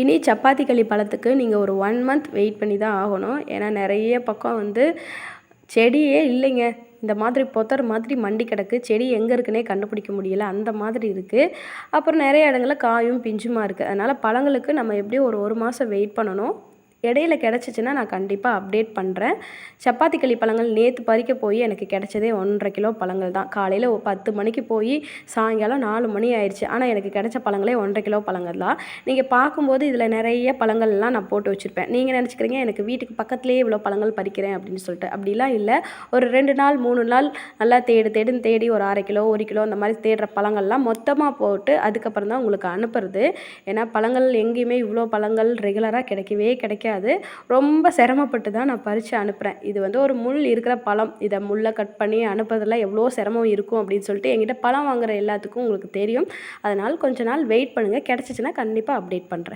இனி சப்பாத்தி களி பழத்துக்கு நீங்கள் ஒரு ஒன் மந்த் வெயிட் பண்ணி தான் ஆகணும். ஏன்னா நிறைய பக்கம் வந்து செடியே இல்லைங்க. இந்த மாதிரி பொத்தர் மாதிரி மண்டி கிடக்கு. செடி எங்கே இருக்குன்னே கண்டுபிடிக்க முடியல. அந்த மாதிரி இருக்குது அப்புறம் நிறைய இடங்களில் காயும் பிஞ்சுமா இருக்குது அதனால் பழங்களுக்கு நம்ம எப்படியும் ஒரு ஒரு மாதம் வெயிட் பண்ணணும். இடையில கிடச்சிச்சின்னா நான் கண்டிப்பாக அப்டேட் பண்ணுறேன் சப்பாத்தி களி பழங்கள் நேற்று பறிக்க போய் எனக்கு கிடச்சதே ஒன்றரை கிலோ பழங்கள் தான். காலையில் ஒரு பத்து மணிக்கு போய் சாயங்காலம் நாலு மணி ஆயிடுச்சு. ஆனால் எனக்கு கிடைச்ச பழங்களே ஒன்றரை கிலோ பழங்கள் தான். நீங்கள் பார்க்கும்போது இதில் நிறைய பழங்கள்லாம் நான் போட்டு வச்சுருப்பேன். நீங்கள் நினச்சிக்கிறீங்க எனக்கு வீட்டுக்கு பக்கத்துலேயே இவ்வளோ பழங்கள் பறிக்கிறேன் அப்படின்னு சொல்லிட்டு. அப்படிலாம் இல்லை. ஒரு ரெண்டு நாள் மூணு நாள் நல்லா தேடு தேடுன்னு தேடி ஒரு அரை கிலோ ஒரு கிலோ அந்த மாதிரி தேடுற பழங்கள்லாம் மொத்தமாக போட்டு அதுக்கப்புறம் தான் உங்களுக்கு அனுப்புறது. ஏன்னா பழங்கள் எங்கேயுமே இவ்வளோ பழங்கள் ரெகுலராக கிடைக்கவே கிடையாது ரொம்ப சிரமப்பட்டு தான் நான் பறித்து அனுப்புகிறேன் இது வந்து ஒரு முள் இருக்கிற பழம். இதை முள்ளை கட் பண்ணி அனுப்புறதுல எவ்வளோ சிரமம் இருக்கும் அப்படின்னு சொல்லிட்டு என்கிட்ட பழம் வாங்குற எல்லாத்துக்கும் உங்களுக்கு தெரியும். அதனால் கொஞ்ச நாள் வெயிட் பண்ணுங்கள் கிடச்சிச்சின்னா கண்டிப்பாக அப்டேட் பண்ணுறேன்